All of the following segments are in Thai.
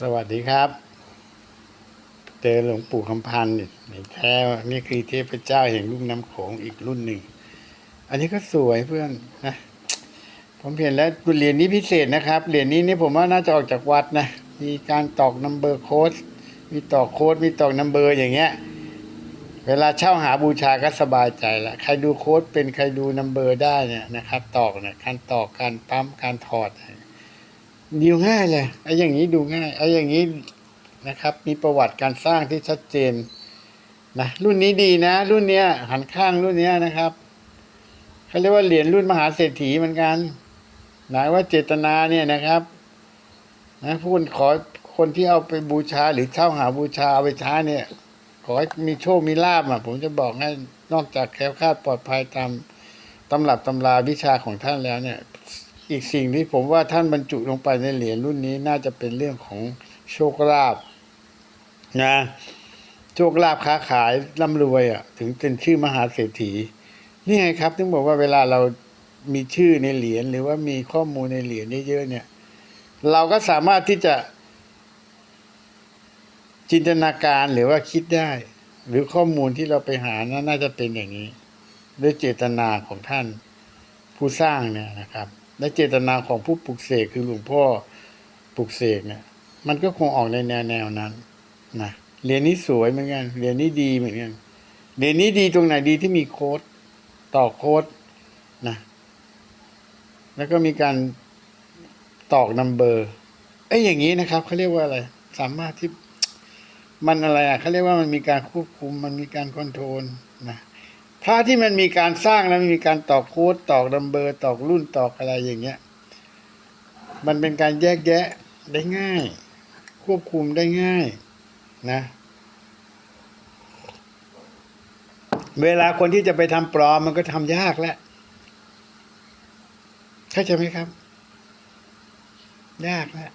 สวัสดีครับ เจอหลวงปู่คำพันธ์นี่แท้นี่คือเทพเจ้าแห่งลุ่มน้ำโขงอีกรุ่นหนึ่ง อันนี้ก็สวยเพื่อนนะผมเห็นแล้วเหรียญนี้พิเศษนะครับเหรียญนี้นี่ผมว่าน่าจะออกจากวัดนะมีการตอกนัมเบอร์โค้ดมีตอกโค้ดมีตอกนัมเบอร์อย่างเงี้ย เวลาเช่าหาบูชาก็สบายใจละใครดูโค้ดเป็นใครดูนัมเบอร์ได้เนี่ยนะครับ ตอกเนี่ยการตอกการปั๊มการถอด ดูง่ายเลยไอ้อย่างนี้ดูง่ายไอ้อย่างนี้นะครับ มีประวัติการสร้างที่ชัดเจนนะรุ่นนี้ดีนะ รุ่นเนี้ยหันข้างรุ่นเนี้ยนะครับเขาเรียกว่าเหรียญรุ่นมหาเศรษฐีเหมือนกันหมายว่าเจตนาเนี่ยนะครับนะพูดขอคนที่เอาไปบูชาหรือเช่าหาบูชาเอาไปช้าเนี่ย ขอให้มีโชคมีลาบอะ ผมจะบอกให้นอกจากแคล้วคลาดปลอดภัยตามตำรับตำราวิชาของท่านแล้วเนี่ย อีกสิ่งที่ผมว่าท่านบรรจุลงไปในเหรียญรุ่นนี้น่าจะเป็นเรื่องของโชคลาภนะโชคลาภค้าขายร่ำรวยอะ ถึงเป็นชื่อมหาเศรษฐี นี่ไงครับถึงบอกว่าเวลาเรามีชื่อในเหรียญหรือว่ามีข้อมูลในเหรียญเยอะๆเนี่ย เราก็สามารถที่จะ จินตนาการหรือว่าคิดได้ หรือข้อมูลที่เราไปหานะน่าจะเป็นอย่างนี้ ด้วยเจตนาของท่านผู้สร้างเนี่ยนะครับ และเจตนาของผู้ปลุกเสกคือหลวงพ่อปลุกเสกเนี่ยมันก็คงออกในแนวแนวนั้นนะเหรียญนี้สวยเหมือนกันเหรียญนี้ดีเหมือนกันเหรียญนี้ดีตรงไหนดีที่มีโค้ดต่อโค้ดนะแล้วก็มีการตอกนัมเบอร์ไอ้อย่างนี้นะครับเขาเรียกว่าอะไร สามารถที่มันอะไรอะเขาเรียกว่ามันมีการควบคุมมันมีการคอนโทรลนะ ถ้าที่มันมีการสร้างแล้วมีการตอกโค้ดตอกนัมเบอร์ตอกรุ่นตอกอะไรอย่างเงี้ย มันเป็นการแยกแยะได้ง่าย ควบคุมได้ง่ายนะ เวลาคนที่จะไปทำปลอมมันก็ทำยากแล้วเข้าใจไหมครับ ยากแล้ว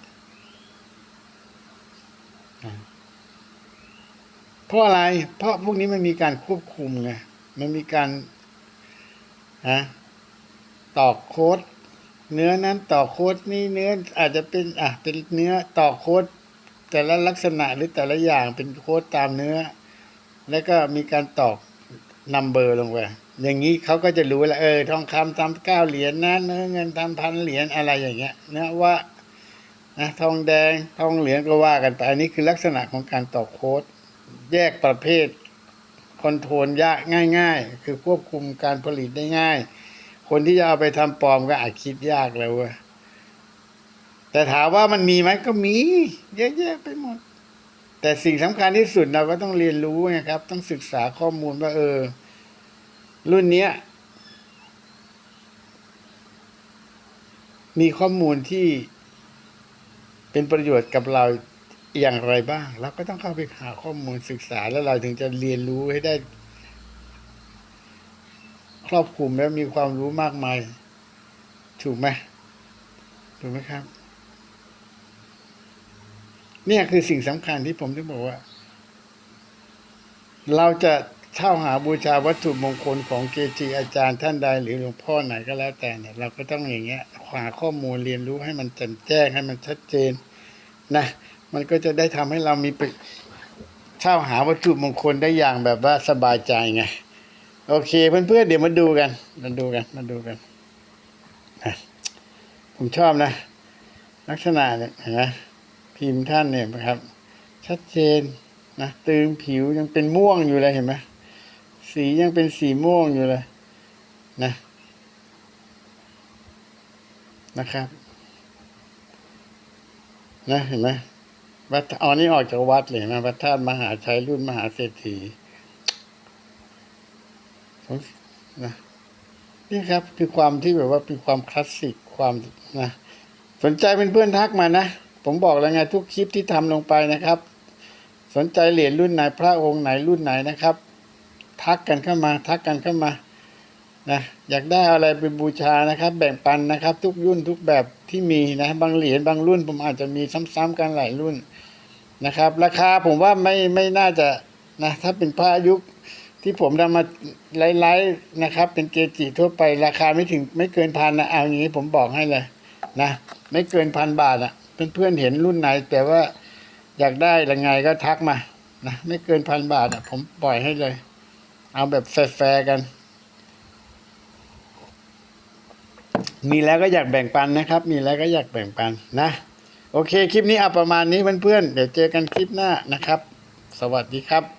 เพราะอะไร เพราะพวกนี้มันมีการควบคุมไง มันมีการฮะตอกโค้ดเนื้อนั้นต่อโค้ดนี้เนื้ออาจจะเป็นอะเป็นเนื้อต่อโค้ดแต่ละลักษณะหรือแต่ละอย่างเป็นโค้ดตามเนื้อ แล้วก็มีการตอกนัมเบอร์ลงไปอย่างนี้เขาก็จะรู้ล้วเออทองคำทำเก้าเหรียญนะเนื้อเงินทำพันเหรียญอะไรอย่างเงี้ยเนื้อว่านะทองแดงทองเหลืองก็ว่ากันไปอันนี้คือลักษณะของการตอกโค้ดแยกประเภท คอนโทรลยากง่าย ๆ คือควบคุมการผลิตได้ง่าย คนที่จะเอาไปทำปลอมก็อาจคิดยากแล้วเว้ยแต่ถามว่ามันมีไหมก็มี เยอะแยะไปหมด แต่สิ่งสำคัญที่สุดเราก็ต้องเรียนรู้ไงครับ ต้องศึกษาข้อมูลว่าเออ รุ่นเนี้ย มีข้อมูลที่เป็นประโยชน์กับเรา อย่างไรบ้าง เราก็ต้องเข้าไปหาข้อมูลศึกษาแล้วเราถึงจะเรียนรู้ให้ได้ ครอบคลุมและมีความรู้มากมาย ถูกไหมถูกไหมครับ เนี่ยคือสิ่งสำคัญที่ผมถึงบอกว่า เราจะเช่าหาบูชาวัตถุมงคลของเกจิอาจารย์ท่านใดหรือหลวงพ่อไหนก็แล้วแต่เนี่ย เราก็ต้องอย่างเงี้ยหาข้อมูลเรียนรู้ให้มันแจ่มแจ้งให้มันชัดเจนนะ มันก็จะได้ทำให้เรามีไปเช่าหาวัตถุมงคลได้อย่างแบบว่าสบายใจไง โอเคเพื่อนๆเดี๋ยวมาดูกัน มาดูกัน มาดูกัน ผมชอบนะ ลักษณะเนี่ยเห็นไหมพิมพ์ท่านเนี่ยนะครับ ชัดเจนนะตึงผิวยังเป็นม่วงอยู่เลยเห็นไหมสียังเป็นสีม่วงอยู่เลยนะนะครับ นะเห็นไหม วัดอ๋อนี่ออกจากวัดเลยนไหมวัดธาตุมหาชัยรุ่นมหาเศรษฐีนะนี่ครับ คือความที่แบบว่าเป็นความคลาสสิกความนะสนใจเป็นเพื่อนทักมานะ ผมบอกแล้วไงทุกคลิปที่ทำลงไปนะครับ สนใจเหรียญรุ่นไหนพระองค์ไหนรุ่นไหนนะครับ ทักกันเข้ามา ทักกันเข้ามานะอยากได้อะไรไปบูชานะครับ แบ่งปันนะครับ ทุกรุ่นทุกแบบที่มีนะ บางเหรียญบางรุ่นผมอาจจะมีซ้ำๆกันหลายรุ่น นะครับ ราคาผมว่าไม่ไม่น่าจะนะถ้าเป็นพระยุคที่ผมนำมาไลฟ์ๆนะครับ เป็นเกจิทั่วไปราคาไม่ถึงไม่เกินพันนะเอาอย่างนี้ผมบอกให้เลยนะไม่เกินพันบาทอะเพื่อนๆเห็นรุ่นไหน แต่ว่าอยากได้ยังไงก็ทักมานะไม่เกินพันบาทอะ ผมปล่อยให้เลย เอาแบบแฟร์กัน มีแล้วก็อยากแบ่งปันนะครับ มีแล้วก็อยากแบ่งปันนะ โอเค คลิปนี้เอาประมาณนี้เพื่อนๆ เดี๋ยวเจอกันคลิปหน้านะครับ สวัสดีครับ